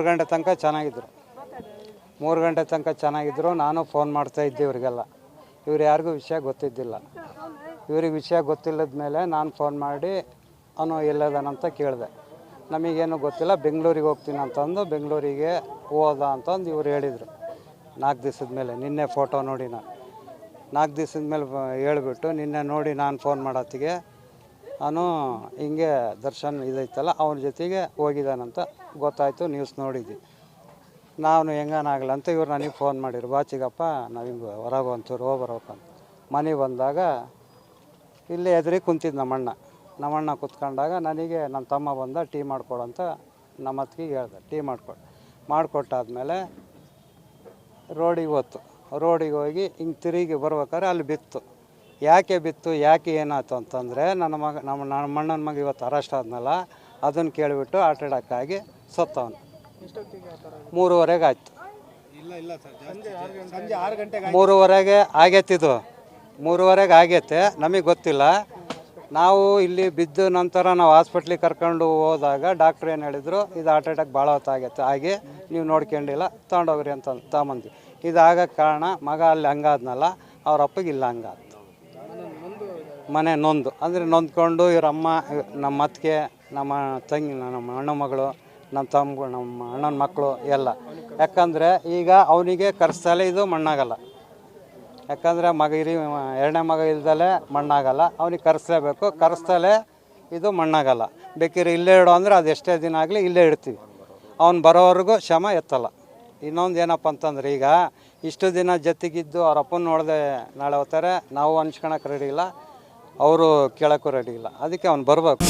ಮೂರು ಗಂಟೆ ತನಕ ಚೆನ್ನಾಗಿದ್ರು. ಮೂರು ಗಂಟೆ ತನಕ ಚೆನ್ನಾಗಿದ್ರು. ನಾನು ಫೋನ್ ಮಾಡ್ತಾ ಇದ್ದೆ ಇವರಿಗೆಲ್ಲ. ಇವ್ರು ಯಾರಿಗೂ ವಿಷಯ ಗೊತ್ತಿದ್ದಿಲ್ಲ. ಇವ್ರಿಗೆ ವಿಷಯ ಗೊತ್ತಿಲ್ಲದ ಮೇಲೆ ನಾನು ಫೋನ್ ಮಾಡಿ ಅವನು ಎಲ್ಲದನಂತ ಕೇಳಿದೆ. ನಮಗೇನು ಗೊತ್ತಿಲ್ಲ. ಬೆಂಗಳೂರಿಗೆ ಹೋಗ್ತೀನಿ ಅಂತಂದು ಬೆಂಗಳೂರಿಗೆ ಹೋದ ಅಂತಂದು ಇವ್ರು ಹೇಳಿದರು. ನಾಲ್ಕು ದಿವಸದ ಮೇಲೆ ನಿನ್ನೆ ಫೋಟೋ ನೋಡಿ ನಾನು. ನಾಲ್ಕು ದಿವಸದ ಮೇಲೆ ಹೇಳ್ಬಿಟ್ಟು ನಿನ್ನೆ ನೋಡಿ ನಾನು ಫೋನ್ ಮಾಡತ್ತಿಗೆ. ಅವನು ಹಿಂಗೆ ದರ್ಶನ್ ಇದೈತಲ್ಲ, ಅವನ ಜೊತೆಗೆ ಹೋಗಿದ್ದಾನಂತ ಗೊತ್ತಾಯಿತು ನ್ಯೂಸ್ ನೋಡಿದ್ವಿ. ನಾನು ಹೆಂಗನಾಗಲ್ಲ ಅಂತ ಇವ್ರು ನನಗೆ ಫೋನ್ ಮಾಡಿರು ಬಾಚಿಗಪ್ಪ ನಾವು ಹಿಂಗೆ ಹೊರಗೆ ಒಂಚೂರು ಹೋಗಿ ಅಂತ. ಮನೆಗೆ ಬಂದಾಗ ಇಲ್ಲೇ ಎದುರಿಗೆ ಕುಂತಿದ್ದು ನಮ್ಮಣ್ಣ. ನಮ್ಮಣ್ಣ ಕುತ್ಕೊಂಡಾಗ ನನಗೆ ನನ್ನ ತಮ್ಮ ಬಂದ, ಟೀ ಮಾಡ್ಕೊಡು ಅಂತ ನಮ್ಮ ಅತ್ತಿಗೆ ಹೇಳ್ದೆ. ಟೀ ಮಾಡ್ಕೊಡು. ಮಾಡಿಕೊಟ್ಟಾದ್ಮೇಲೆ ರೋಡಿಗೆ ಹೋತು ರೋಡಿಗೆ ಹೋಗಿ ಹಿಂಗೆ ತಿರುಗಿ ಬರ್ಬೇಕಾದ್ರೆ ಅಲ್ಲಿ ಬಿತ್ತು. ಯಾಕೆ ಬಿತ್ತು ಯಾಕೆ ಏನಾಯ್ತು ಅಂತಂದರೆ ನನ್ನ ಮಗ ನಮ್ಮ ನಮ್ಮ ಅಣ್ಣನ ಮಗ ಇವತ್ತು ಅರೆಸ್ಟ್ ಆದ್ನಲ್ಲ ಅದನ್ನು ಕೇಳಿಬಿಟ್ಟು ಹಾರ್ಟ್ ಅಟ್ಯಾಕ್ ಆಗಿ ಸತ್ತವನು. ಮೂರುವರೆಗೆ ಆಯ್ತು. ಸಂಜೆ ಆರು ಗಂಟೆಗೆ ಮೂರುವರೆಗೆ ಆಗೈತಿದು ಮೂರುವರೆಗೆ ಆಗೈತೆ ನಮಗೆ ಗೊತ್ತಿಲ್ಲ. ನಾವು ಇಲ್ಲಿ ಬಿದ್ದ ನಂತರ ನಾವು ಹಾಸ್ಪಿಟ್ಲಿಗೆ ಕರ್ಕೊಂಡು ಹೋದಾಗ ಡಾಕ್ಟ್ರ್ ಏನು ಹೇಳಿದರು ಇದು ಹಾರ್ಟ್ ಅಟ್ಯಾಕ್ ಭಾಳ ಹೊತ್ತಾಗೈತೆ ಹಾಗೆ ನೀವು ನೋಡ್ಕೊಂಡಿಲ್ಲ ತೊಗೊಂಡೋಗ್ರಿ ಅಂತ ತಗೊಂಬಂದ್ವಿ. ಇದಾಗ ಕಾರಣ ಮಗ ಅಲ್ಲಿ ಹಂಗಾದ್ನಲ್ಲ ಅವ್ರ ಅಪ್ಪಗೆ ಇಲ್ಲ ಹಂಗಾದ. ಮನೆ ನೊಂದು. ಅಂದರೆ ನೊಂದ್ಕೊಂಡು ಇವ್ರ ಅಮ್ಮ, ನಮ್ಮ ಅತ್ತಿಗೆ, ನಮ್ಮ ತಂಗಿ, ನಮ್ಮ ಅಣ್ಣ ಮಗಳು, ನಮ್ಮ ತಮ್ಮ ನಮ್ಮ ಅಣ್ಣನ ಮಕ್ಕಳು ಎಲ್ಲ. ಯಾಕಂದರೆ ಈಗ ಅವನಿಗೆ ಕರ್ಸ್ತಲೇ ಇದು ಮಣ್ಣಾಗಲ್ಲ. ಯಾಕಂದರೆ ಮಗ ಇರಿ ಎರಡನೇ ಮಗ ಇಲ್ದಲೇ ಮಣ್ಣಾಗಲ್ಲ. ಅವನಿಗೆ ಕರೆಸ್ಲೇಬೇಕು ಕರೆಸ್ತಲೇ ಇದು ಮಣ್ಣಾಗಲ್ಲ. ಬೇಕಿದ್ರೆ ಇಲ್ಲೇ ಇಡೋ ಅಂದರೆ ಅದು ಎಷ್ಟೇ ದಿನ ಆಗಲಿ ಇಲ್ಲೇ ಇಡ್ತೀವಿ. ಅವ್ನು ಬರೋವರೆಗೂ ಶ್ರಮ ಎತ್ತಲ್ಲ. ಇನ್ನೊಂದು ಏನಪ್ಪ ಅಂತಂದ್ರೆ ಈಗ ಇಷ್ಟು ದಿನ ಜೊತೆಗಿದ್ದು ಅವ್ರ ಅಪ್ಪನ ನೋಡದೆ ನಾಳೆ ಹೋಗ್ತಾರೆ, ನಾವು ಅನ್ಸ್ಕೊಳಕ್ಕೆ ರೆಡಿ ಇಲ್ಲ. ಅವರು ಕೇಳೋಕ್ಕೂ ರೆಡಿ ಇಲ್ಲ. ಅದಕ್ಕೆ ಅವ್ನು ಬರಬೇಕು.